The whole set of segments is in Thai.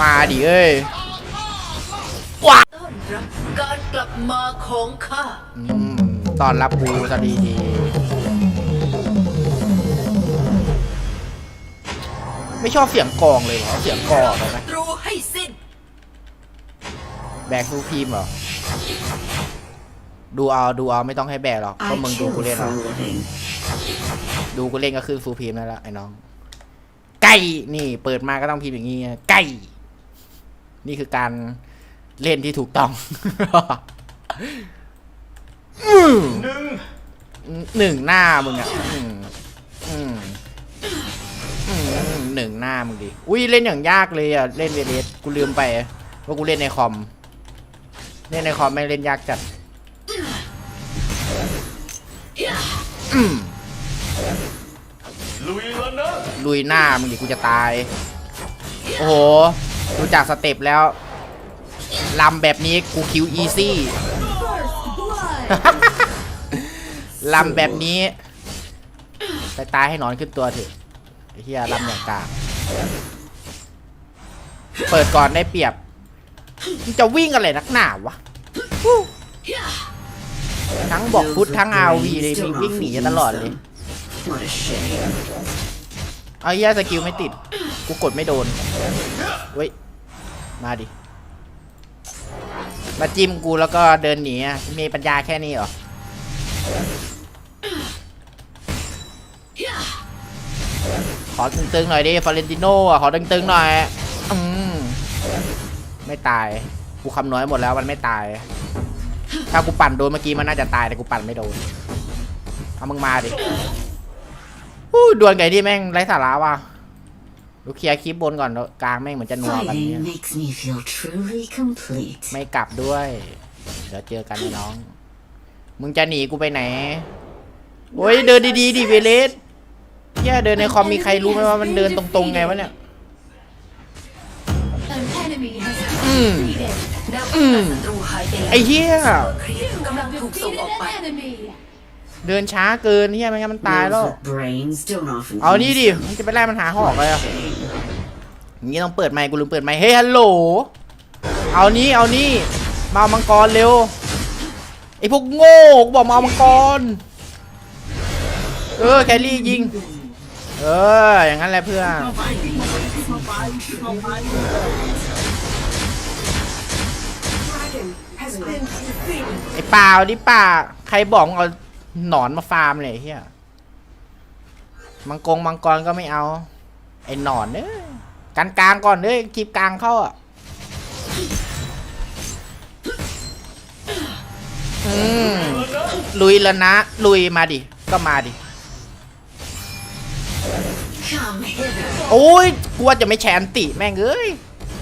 มาดิเอ้ยต้อนรับการกลับมาของข้าอืมตอนรับกูก็ดีดีไม่ชอบเสียงกลองเลยเหรอเสียงกลองเลยไหมตรูให้สิ้น แบกดูพิมพ์เหรอ ดูเอาดูเอาไม่ต้องให้แบกหรอกเพราะมึงดูกูเล่นหรอกดูกูเล่นก็ขึ้นฟูลพิมพ์นั่นแหละไอ้น้อง ไก่ นี่เปิดมาก็ต้องพิมพ์อย่างงี้ไงไก่ นี่คือการเล่นที่ถูกต้องอืมหนึ่งหน้ามึงอะอืมอืมอืมหนึ่งหน้ามึงดิอุ้ยเล่นอย่างยากเลยอะเล่นเวเลสกูลืมไปว่ากูเล่นในคอมเล่นในคอมไม่งเล่นยากจัดอืมลุยแล้วนะลุยหน้ามึงดิกูจะตาย โอ้โห ดูจากสเต็ปแล้วลำแบบนี้กูคิวอีซี่ลำแบบนี้ ไปตายให้นอนขึ้นตัวเถอะเฮียลำอย่างกากเปิดก่อนได้เปรียบมึงจะวิ่งอะไรนักหนาวะ ทั้งบอกพุทธทั้งอาวีเลยมีวิ่งหนีตลอดเลย เอาเฮียสกิลไม่ติด กูกดไม่โดน เว้ย มาดิ มาจิ้มกูแล้วก็เดินหนีอะ มีปัญญาแค่นี้เหรอ ขอตึงๆหน่อยดิฟอเรนติโน่อะขอตึงๆหน่อยอืมไม่ตาย กูคำน้อยหมดแล้วมันไม่ตาย ถ้ากูปั่นโดนเมื่อกี้มันน่าจะตายแต่กูปั่นไม่โดน เอามึงมาดิอู้ดวลไก่ที่แม่งไร้สาระว่ะ ดูเคลียร์คลิปบนก่อนเนอะกลางแม่งเหมือนจะนัวกันเนี่ย Fighting makes me feel truly complete. ไม่กลับด้วย เดี๋ยวเจอกันไอ้น้อง มึงจะหนีกูไปไหนโอ้ยเดินดีๆดิเวเลสเฮียเดินในคอมมีใครรู้ไหมว่ามันเดินตรงๆไงวะเนี่ย An enemy has อืมแนวอืมศัตรูหายไปแล้วไอ้เฮีย เครียดกำลังถูกส่ง defeated ออกไป an enemy. เดินช้าเกินเฮียไม่งั้นมันตายแล้ว Those with brains don't often เอานี่ use ดิ them. มึงจะไปไล่มันหาหอกเลยอะอย่างนี้ต้องเปิดไมค์กูลืมเปิดไมค์เฮ้ยฮัลโหล เอานี้เอานี้มาเอามังกรเร็วไอพวกโง่กูบอกมาเอามังกร เออแครี่ยิง เอออย่างนั้นแหละเพื่อนไอเปล่าดิป่าใครบอกมึงเอา หนอนมาฟาร์มเลยเฮียมังกรมังกรก็ไม่เอา ไอ้หนอนเนยกันกลางก่อนเนยคลิปกลางเข้าอะอืมลุยแล้วนะ ลุยมาดิ ก็มาดิ โอ้ยกลัวจะไม่แชนติแม่งเอ้ย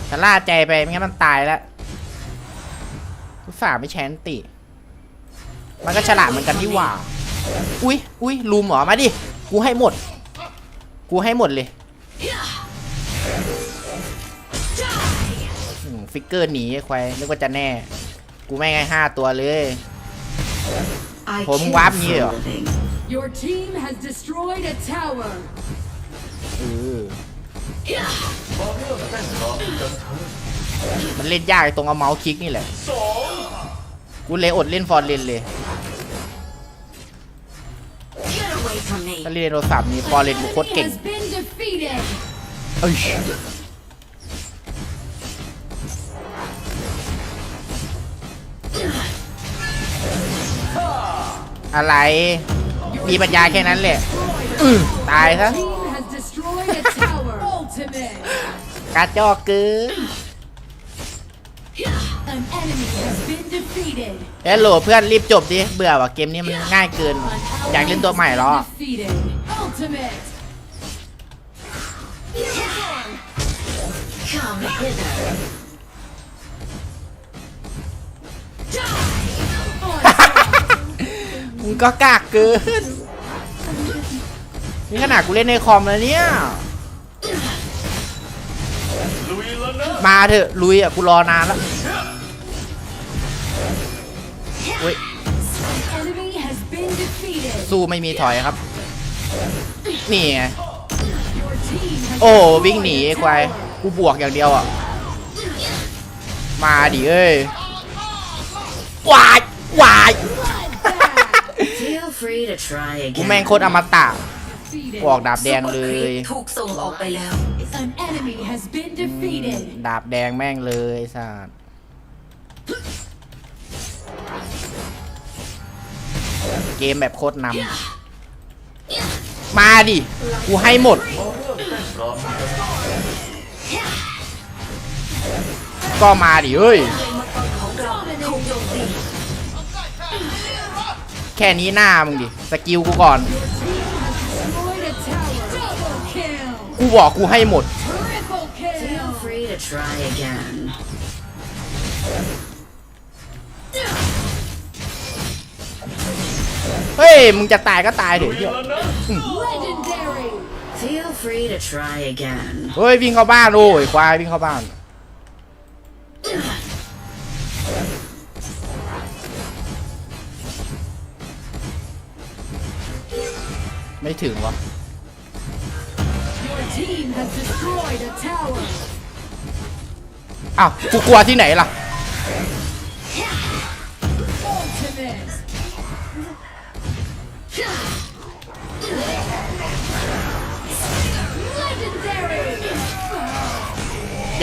แต่ล่าใจไปไม่งั้นมันตายแล้วฝ่าไม่แชนติ มันก็ฉลาดเหมือนกันที่หว่า อุ้ยอุ้ยลูมเหรอ มาดิ กูให้หมด กูให้หมดเลยอืมฟิกเกอร์หนีไอ้ควายนึกว่าจะแน่ กูไม่งไงห้าตัวเลย I Hôm kill qua for nhiều. a living. Your team has destroyed a tower. เออมาเริ่มเต้นรำกันเถอะมันเล่นยากไอ้ตรงเอาเมาส์คลิกนี่แหละสองกูเลยอดเล่นฟอร์เรนเลย ถ้าเล่นโทรศัพท์นี่ฟอร์เรนกูโคตร Enemy เก่ง has been defeated. เอ้ยอะไรมีปัญญาแค่นั้นแหละอื้อตายซะ Team has destroyed a tower. Ultimate. กระจอกเกิน เฮ้โหลเพื่อนรีบจบดิเบื่อว่ะเกมนี้มันง่ายเกิน อยากเล่นตัวใหม่หรอมึงก็กากเกินนี่ขนาดกูเล่นในคอมแล้วเนี่ย มาเถอะลุยอะกูรอนานแล้ว สู้ไม่มีถอยครับ นี่ไง Your team has โอ้วิ่งหนีไอ้ควายกูบวกอย่างเดียวอะ มาดิเอ้ยวายวาย Feel free to try กู again. แม่งโคตรอมตะ Defeated. กูออกดาบแดงเลยถูกส่งออกไปแล้ว An enemy has been defeated. ดาบแดงแม่งเลยสัส เกมแบบโคตรนำมาดิ กูให้หมด ก็มาดิเฮ้ย แค่นี้หน้ามึงดิ สกิลกูก่อน Destroyed a tower. Double kill. กูบอกกูให้หมด เฮ้ย มึงจะตายก็ตายเถอะเหี้ย Legendary. Feel free to try again. เฮ้ยวิ่งเข้าบ้านโอ้ยควายวิ่งเข้าบ้าน ไม่ถึงวะ Your team has destroyed a tower. อ้าวกูกลัวที่ไหนล่ะ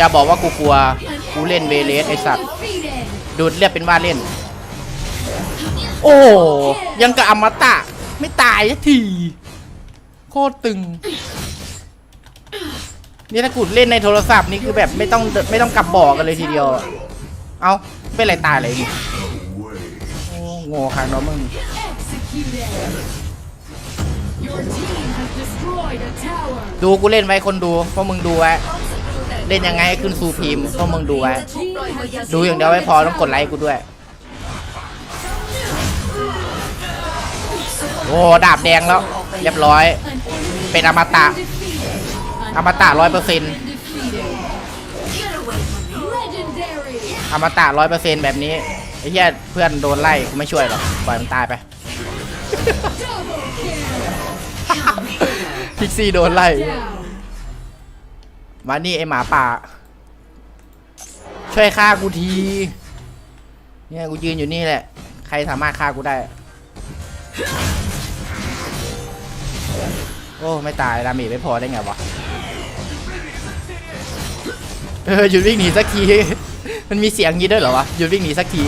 อย่าบอกว่ากูกลัว กูเล่นเวเลสไอสัตว์ ดูดเรียกเป็นว่าเล่น โอ้ยังกับอมตะ ไม่ตายสักที โคตรตึง นี่ถ้ากูเล่นในโทรศัพท์นี่คือแบบไม่ต้องไม่ต้องกลับบอกกันเลยทีเดียว เอาเป็นไรตายเลยดิโอ้โง่คังเนาะมึงดูกูเล่นไว้คนดูเพราะมึงดูไว้ เล่นยังไงให้ขึ้นซูพีมเพราะมึงดูไว้ ดูอย่างเดียวไม่พอต้องกดไลค์กูด้วย โอ้ดาบแดงแล้ว เรียบร้อย เป็นอมตะ อมตะร้อยเปอร์เซ็นต์อมตะร้อยเปอร์เซ็นต์แบบนี้ไอ้เหี้ยเพื่อนโดนไล่กูไม่ช่วยหรอกปล่อยมันตายไปพิกซี่โดนไล่ มานี่ไอหมาป่า ช่วยฆ่ากูที เนี่ยกูยืนอยู่นี่แหละ ใครสามารถฆ่ากูได้ โอ้ไม่ตายดาเมจไม่พอได้ไงวะ เออหยุดวิ่งหนีสักที มันมีเสียงงี้ด้วยเหรอวะหยุดวิ่งหนีสักที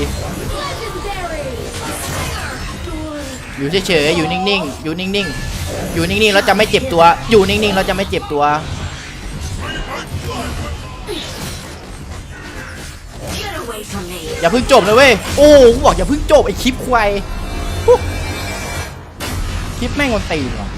อยู่เฉยๆ อยู่นิ่งๆ อยู่นิ่งๆ อยู่นิ่งๆ แล้วจะไม่เจ็บตัว อยู่นิ่งๆ แล้วจะไม่เจ็บตัว อย่าเพิ่งจบนะเว้ย โอ้กูบอกอย่าเพิ่งจบไอคลิปควายคลิปแม่งมันตีนว่ะ